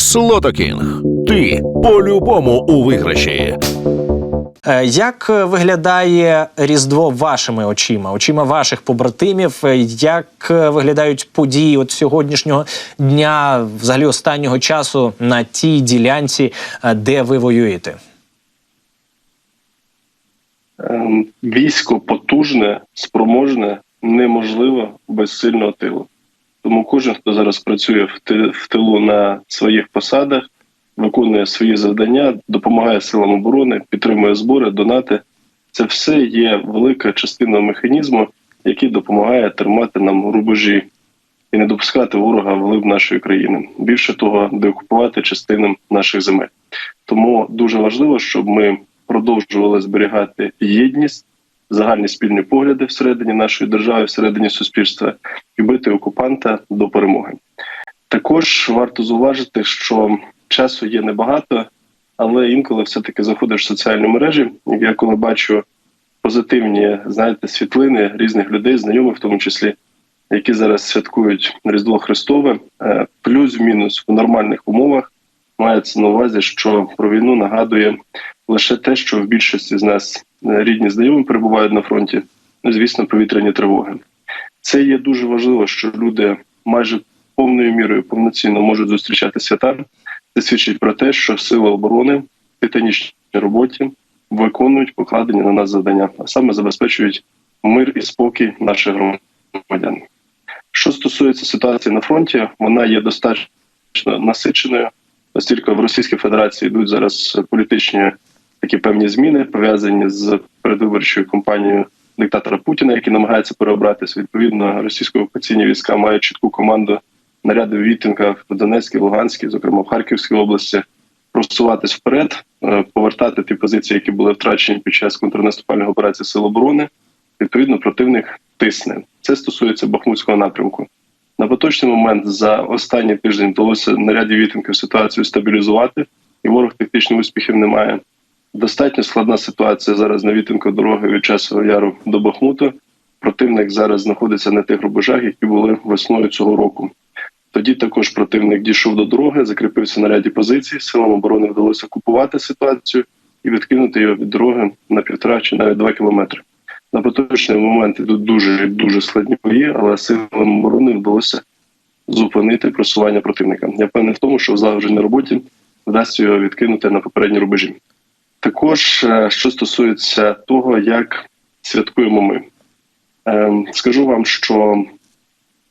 Слотокінг. Ти по-любому у виграші. Е, Як е, виглядає Різдво вашими очима, очима ваших побратимів? Е, Як виглядають події от сьогоднішнього дня, взагалі останнього часу на тій ділянці, де ви воюєте? Ем, Військо потужне, спроможне, неможливо без сильного тилу. Тому кожен, хто зараз працює в ти- в тилу на своїх посадах, виконує свої завдання, допомагає силам оборони, підтримує збори, донати. Це все є велика частина механізму, який допомагає тримати нам рубежі і не допускати ворога в глиб нашої країни. Більше того, деокупувати частини наших земель. Тому дуже важливо, щоб ми продовжували зберігати єдність, загальні спільні погляди всередині нашої держави, всередині суспільства і бити окупанта до перемоги. Також варто зауважити, що часу є небагато, але інколи все-таки заходиш в соціальні мережі. Я коли бачу позитивні, знаєте, світлини різних людей, знайомих, в тому числі, які зараз святкують Різдво Христове, е, плюс-мінус в нормальних умовах. Мається на увазі, що про війну нагадує лише те, що в більшості з нас рідні знайомі перебувають на фронті, ну, звісно, повітряні тривоги. Це є дуже важливо, що люди майже повною мірою повноцінно можуть зустрічати свята. Це свідчить про те, що сили оборони в титанічній роботі виконують покладені на нас завдання, а саме забезпечують мир і спокій наших громадян. Що стосується ситуації на фронті, вона є достатньо насиченою, оскільки в Російській Федерації йдуть зараз політичні такі певні зміни, пов'язані з передвиборчою кампанією диктатора Путіна, який намагається переобратися. Відповідно, російсько окупаційні війська мають чітку команду наряди в в Донецькій, Луганській, зокрема в Харківській області, просуватись вперед, е, повертати ті позиції, які були втрачені під час контрнаступальних операцій Сил оборони. Відповідно, противник тисне. Це стосується Бахмутського напрямку. На поточний момент за останній тиждень вдалося наряді Вітинків ситуацію стабілізувати, і ворог тактичних успіхів немає. Достатньо складна ситуація зараз на Вітинку дороги від часового яру до Бахмуту. Противник зараз знаходиться на тих рубежах, які були весною цього року. Тоді також противник дійшов до дороги, закріпився на ряді позицій. Силам оборони вдалося купувати ситуацію і відкинути його від дороги на півтора чи навіть два кілометри. На поточний момент йдуть дуже дуже складні бої, але силам оборони вдалося зупинити просування противника. Я певний в тому, що в злагодженій роботі вдасться його відкинути на попередні рубежі. Також е, що стосується того, як святкуємо ми, Ем, скажу вам, що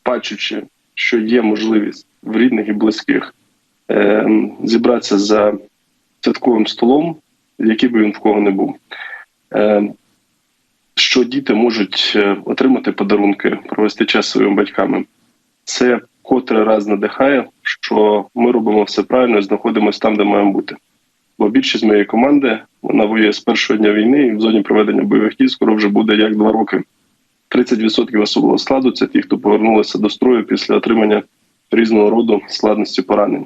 бачачи, що є можливість в рідних і близьких ем, зібратися за святковим столом, який би він в кого не був, ем, що діти можуть е, отримати подарунки, провести час своїми батьками. Це котрий раз надихає, що ми робимо все правильно і знаходимося там, де маємо бути. Бо більшість моєї команди вона воює з першого дня війни і в зоні проведення бойових дій скоро вже буде як два роки. 30% особового складу це ті, хто повернулися до строю після отримання різного роду складності поранень.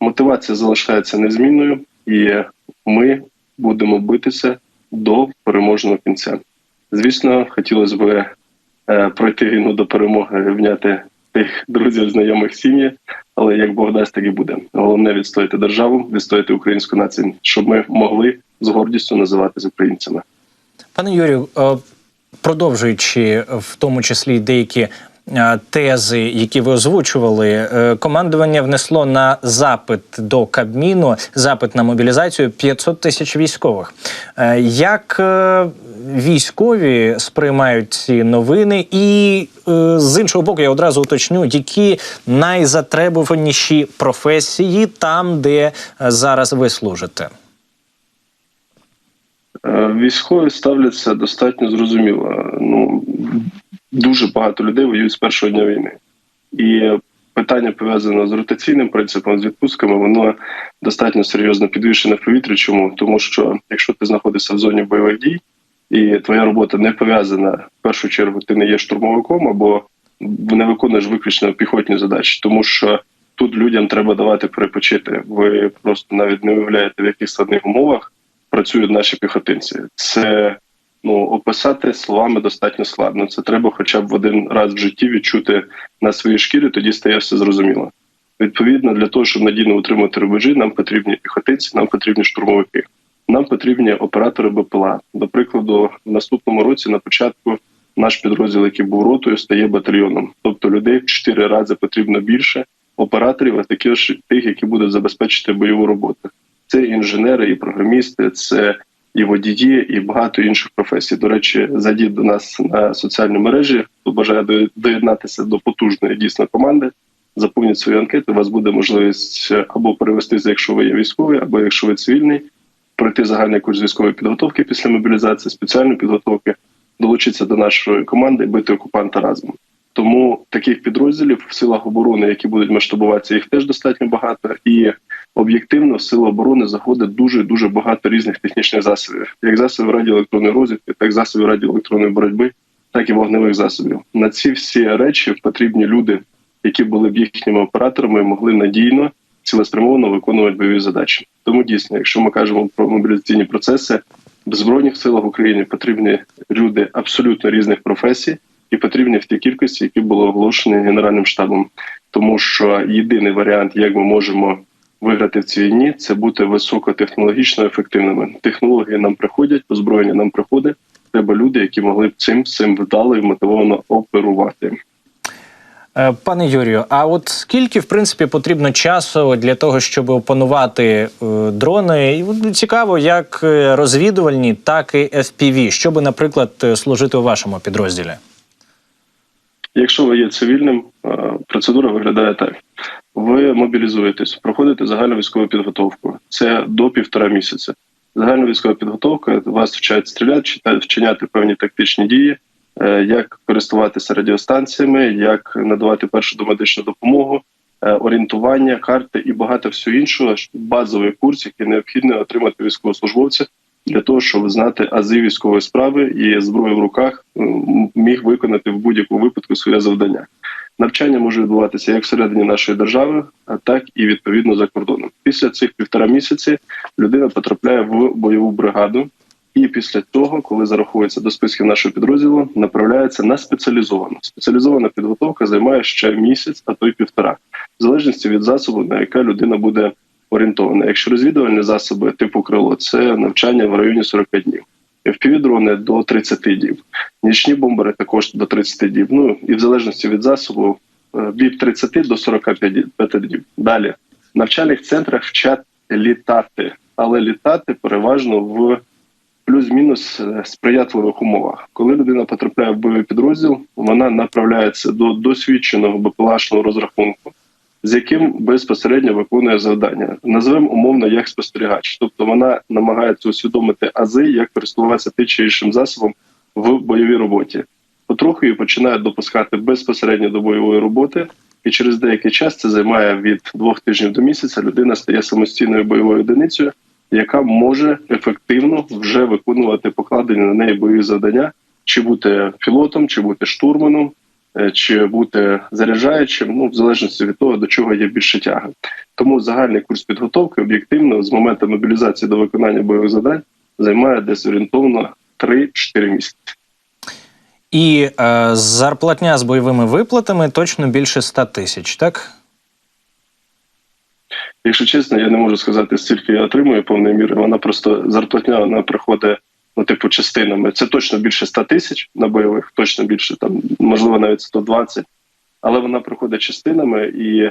Мотивація залишається незмінною, і ми будемо битися до переможного кінця. Звісно, хотілося б е, пройти війну до перемоги, вняти тих друзів, знайомих сім'ї, але як Бог дасть, так і буде. Головне відстояти державу, відстояти українську націю, щоб ми могли з гордістю називатися українцями. Пане Юрію, е, продовжуючи в тому числі деякі е, тези, які ви озвучували, е, командування внесло на запит до Кабміну запит на мобілізацію 500 тисяч військових. Як військові сприймають ці новини, і е, з іншого боку, я одразу уточню, які найзатребуваніші професії там, де е, зараз ви служите. Е, Військові ставляться достатньо зрозуміло. Ну дуже багато людей воюють з першого дня війни, і питання пов'язане з ротаційним принципом з відпустками, воно достатньо серйозно підвішене в повітрі. Чому тому, що якщо ти знаходишся в зоні бойових дій, і твоя робота не пов'язана в першу чергу, ти не є штурмовиком або не виконуєш виключно піхотні задачі, тому що тут людям треба давати перепочити. Ви просто навіть не уявляєте, в яких складних умовах працюють наші піхотинці. Це ну описати словами достатньо складно. Це треба, хоча б в один раз в житті відчути на своїй шкірі, тоді стає все зрозуміло. Відповідно, для того, щоб надійно утримувати рубежі, нам потрібні піхотинці, нам потрібні штурмовики, нам потрібні оператори БПЛА. До прикладу, в наступному році на початку наш підрозділ, який був ротою, стає батальйоном. Тобто людей в чотири рази потрібно більше операторів, а також тих, які будуть забезпечити бойову роботу. Це інженери, і програмісти, це і водії, і багато інших професій. До речі, зайдіть до нас на соціальні мережі. Хто бажає доєднатися до потужної дійсно команди, заповніть свою анкету. У вас буде можливість або перевестися, якщо ви є військовий, або якщо ви цивільний, пройти загальний курс військової підготовки після мобілізації, спеціальної підготовки, долучитися до нашої команди і бити окупанта разом. Тому таких підрозділів в силах оборони, які будуть масштабуватися, їх теж достатньо багато. І об'єктивно в сили оборони заходить дуже дуже багато різних технічних засобів, як засобів радіоелектронної розвідки, так і засобів радіоелектронної боротьби, так і вогневих засобів. На ці всі речі потрібні люди, які були б їхніми операторами, могли надійно цілеспрямовано виконувати бойові задачі. Тому дійсно, якщо ми кажемо про мобілізаційні процеси, в збройних силах України потрібні люди абсолютно різних професій і потрібні в тій кількості, які були оголошені генеральним штабом. Тому що єдиний варіант, як ми можемо виграти в цій війні, це бути високотехнологічно ефективними. Технології нам приходять, озброєння нам приходить. Треба люди, які могли б цим цим вдало і мотивовано оперувати. Е, Пане Юрію, а от скільки в принципі потрібно часу для того, щоб опанувати е, дрони? І цікаво, як е, розвідувальні, так і FPV, щоб, наприклад, служити у вашому підрозділі? Якщо ви є цивільним, процедура виглядає так: ви мобілізуєтесь, проходите загальну військову підготовку. Це до півтора місяця. Загальна військова підготовка вас вчать стріляти, вчиняти певні тактичні дії, як користуватися радіостанціями, як надавати першу домедичну допомогу, е, орієнтування, карти і багато всього іншого. Базовий курс, який необхідно отримати військовослужбовця для того, щоб знати ази військової справи і зброю в руках міг виконати в будь-якому випадку своє завдання. Навчання може відбуватися як всередині нашої держави, а так і відповідно за кордоном. Після цих півтора місяці людина потрапляє в бойову бригаду, і після того, коли зараховується до списків нашого підрозділу, направляється на спеціалізовану. Спеціалізована підготовка займає ще місяць, а то й півтора, в залежності від засобу, на яке людина буде орієнтована. Якщо розвідувальні засоби типу крило, це навчання в районі 40 днів. FPV-дрони до 30 діб, нічні бомбери також до 30 діб. Ну і в залежності від засобу е, від 30 до 45 діб- п'яти діб. Далі в навчальних центрах вчать літати, але літати переважно в плюс-мінус е, сприятливих умовах. Коли людина потрапляє в бойовий підрозділ, вона направляється до досвідченого БПЛАшного розрахунку, з яким безпосередньо виконує завдання. Назвемо умовно як спостерігач, тобто вона намагається усвідомити ази, як користуватися тим чи іншим засобом в бойовій роботі. Потроху її починають допускати безпосередньо до бойової роботи, і через деякий час це займає від двох тижнів до місяця. Людина стає самостійною бойовою одиницею, яка може ефективно вже виконувати покладені на неї бойові завдання, чи бути пілотом, чи бути штурманом, е, чи бути заряджаючим, ну в залежності від того, до чого є більше тяга. Тому загальний курс підготовки об'єктивно з моменту мобілізації до виконання бойових завдань займає десь орієнтовно 3-4 місяці. І е, зарплатня з бойовими виплатами точно більше 100 тисяч, так? Якщо чесно, я не можу сказати, скільки я отримую повної міри. Вона просто зарплатня вона приходить ну, типу, частинами. Це точно більше 100 тисяч на бойових, точно більше там, можливо, навіть 120. Але вона приходить частинами і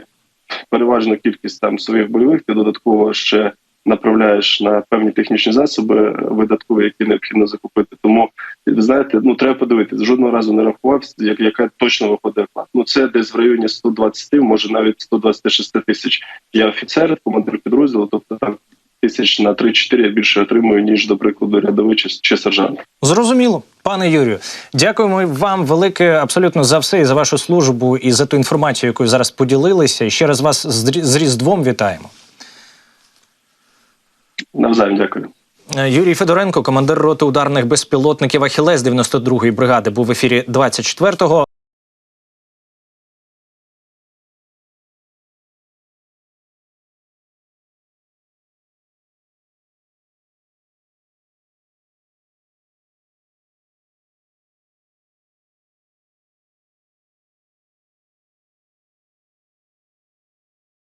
переважна кількість там своїх бойових ти додатково ще направляєш на певні технічні засоби видаткові, які необхідно закупити. Тому ви знаєте, ну треба подивитися. Жодного разу не рахував, як яка точно виходить оклад. Ну це десь в районі 120, може навіть 126 тисяч. Я офіцер, командир підрозділу, тобто там тисяч на 3-4 я більше отримую, ніж, до прикладу, рядовий чи, чи сержант. Зрозуміло, пане Юрію. Дякуємо вам велике абсолютно за все і за вашу службу, і за ту інформацію, якою зараз поділилися. І ще раз вас з Різдвом вітаємо. Навзаєм дякую. Е, Юрій Федоренко, командир роти ударних безпілотників Ахілес 92-ї бригади, був в ефірі 24-го.